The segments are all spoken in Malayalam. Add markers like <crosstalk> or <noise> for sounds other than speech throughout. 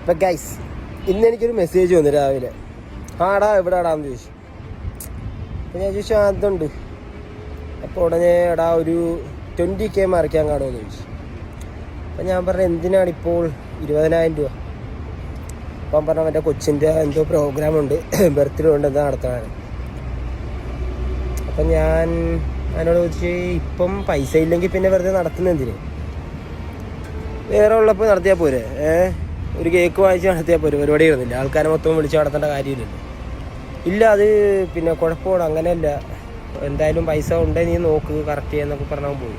ഇപ്പം ഗൈസ് ഇന്ന് എനിക്കൊരു മെസ്സേജ് വന്നു രാവിലെ. ആടാ എവിടെ ആടാന്ന് ചോദിച്ചു. അപ്പം ഞാൻ ചോദിച്ചു അതുണ്ട് അപ്പോൾ ഉടനെ എടാ ഒരു ട്വന്റി കെ മറിക്കാൻ കാണുമെന്ന് ചോദിച്ചു. അപ്പം ഞാൻ പറഞ്ഞു എന്തിനാണ് ഇപ്പോൾ ഇരുപതിനായിരം രൂപ? അപ്പം പറഞ്ഞ മറ്റേ കൊച്ചിന്റെ എന്തോ പ്രോഗ്രാം ഉണ്ട് <coughs> ബർത്ത്ഡേ ഉണ്ട് എന്താ നടത്താൻ അപ്പം ഞാൻ അതിനോട് ചോദിച്ചു ഇപ്പം പൈസ ഇല്ലെങ്കിൽ പിന്നെ വെറുതെ നടത്തുന്ന എന്തിന്? വേറെ ഉള്ളപ്പോൾ നടത്തിയാൽ പോരെ ഏ? ഒരു കേക്ക് വാങ്ങിച്ച് നടത്തിയാൽ പോരെ പരിപാടി ഇരുന്നില്ല ആൾക്കാരെ മൊത്തം വിളിച്ച് നടത്തേണ്ട കാര്യമില്ലല്ലോ ഇല്ല അത് പിന്നെ കുഴപ്പമാണ്. അങ്ങനെയല്ല. എന്തായാലും പൈസ ഉണ്ടേ നീ നോക്ക് കറക്റ്റ് ചെയ്യാന്നൊക്കെ പറഞ്ഞാൽ പോയി.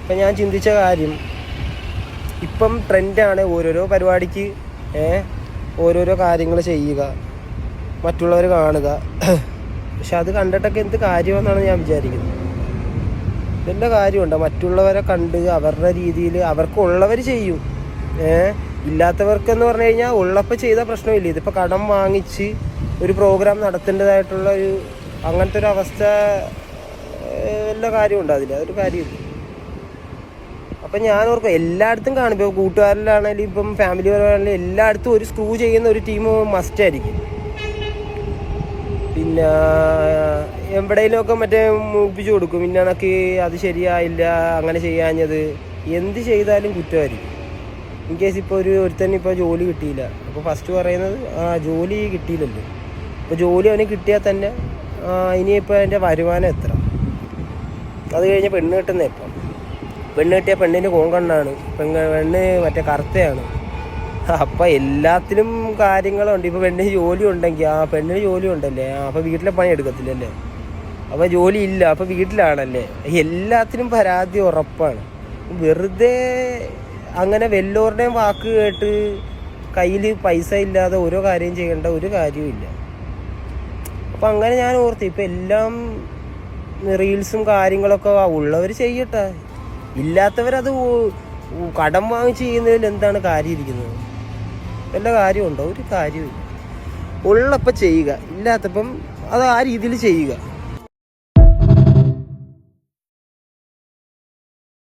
അപ്പം ഞാൻ ചിന്തിച്ച കാര്യം ഇപ്പം ട്രെൻഡാണ് ഓരോരോ പരിപാടിക്ക് ഓരോരോ കാര്യങ്ങൾ ചെയ്യുക മറ്റുള്ളവർ കാണുക. പക്ഷെ അത് കണ്ടിട്ടൊക്കെ എന്ത് കാര്യമെന്നാണ് ഞാൻ വിചാരിക്കുന്നത്. വല്ല കാര്യമുണ്ടോ. മറ്റുള്ളവരെ കണ്ട് അവരുടെ രീതിയിൽ അവർക്കുള്ളവർ ചെയ്യും. ഏ ഇല്ലാത്തവർക്കെന്ന് പറഞ്ഞു കഴിഞ്ഞാൽ ഉള്ളപ്പോൾ ചെയ്ത പ്രശ്നമില്ല. ഇതിപ്പോൾ കടം വാങ്ങിച്ച് ഒരു പ്രോഗ്രാം നടത്തേണ്ടതായിട്ടുള്ള ഒരു അങ്ങനത്തെ ഒരു അവസ്ഥ എല്ലാ കാര്യമുണ്ടോ അതിൽ അതൊരു കാര്യമില്ല. അപ്പം ഞാൻ ഓർക്കും എല്ലായിടത്തും കാണും. ഇപ്പോൾ കൂട്ടുകാരിലാണെങ്കിലും ഇപ്പം ഫാമിലി പരമാണെങ്കിലും എല്ലായിടത്തും ഒരു സ്ക്രൂ ചെയ്യുന്ന ഒരു ടീം മസ്റ്റ് ആയിരിക്കും. പിന്നെ എവിടെയെങ്കിലുമൊക്കെ മറ്റേ മൂപ്പിച്ചു കൊടുക്കും. ഇന്നണക്ക് അത് ശരിയായില്ല അങ്ങനെ ചെയ്യാഞ്ഞത്. എന്ത് ചെയ്താലും കുറ്റമായിരിക്കും. ഇൻ കേസ് ഇപ്പോൾ ഒരു ഒരുത്തന്നെ ഇപ്പോൾ ജോലി കിട്ടിയില്ല. അപ്പോൾ ഫസ്റ്റ് പറയുന്നത് ആ ജോലി കിട്ടിയില്ലല്ലോ. അപ്പോൾ ജോലി അവന് കിട്ടിയാൽ തന്നെ ഇനിയിപ്പോൾ അതിന്റെ വരുമാനം എത്ര? അത് കഴിഞ്ഞ് പെണ്ണ് കിട്ടുന്ന ഇപ്പം. പെണ്ണ് കിട്ടിയ പെണ്ണിന് കോങ്കണ്ണാണ് പെണ്ണ് പെണ്ണ് മറ്റേ കറുത്തയാണ്. അപ്പം എല്ലാത്തിലും കാര്യങ്ങളുണ്ട്. ഇപ്പോൾ പെണ്ണിന് ജോലി ഉണ്ടെങ്കിൽ ആ പെണ്ണിന് ജോലി ഉണ്ടല്ലേ? അപ്പോൾ വീട്ടിലെ പണി എടുക്കത്തില്ലല്ലേ? അപ്പോൾ ജോലി ഇല്ല. അപ്പോൾ വീട്ടിലാണല്ലേ? എല്ലാത്തിനും പരാതി ഉറപ്പാണ്. വെറുതെ അങ്ങനെ വല്ലവരുടെയും വാക്ക് കേട്ട് കയ്യിൽ പൈസ ഇല്ലാതെ ഓരോ കാര്യം ചെയ്യേണ്ട ഒരു കാര്യവുമില്ല. അപ്പം അങ്ങനെ ഞാൻ ഓർത്ത് ഇപ്പം എല്ലാം റീൽസും കാര്യങ്ങളൊക്കെ ഉള്ളവർ ചെയ്യട്ടെ. ഇല്ലാത്തവരത് കടം വാങ്ങി ചെയ്യുന്നതിൽ എന്താണ് കാര്യം ഇരിക്കുന്നത്? വല്ല കാര്യമുണ്ടോ? ഒരു കാര്യമില്ല ഉള്ളപ്പോൾ ചെയ്യുക. ഇല്ലാത്തപ്പം അത് ആ രീതിയിൽ ചെയ്യുക.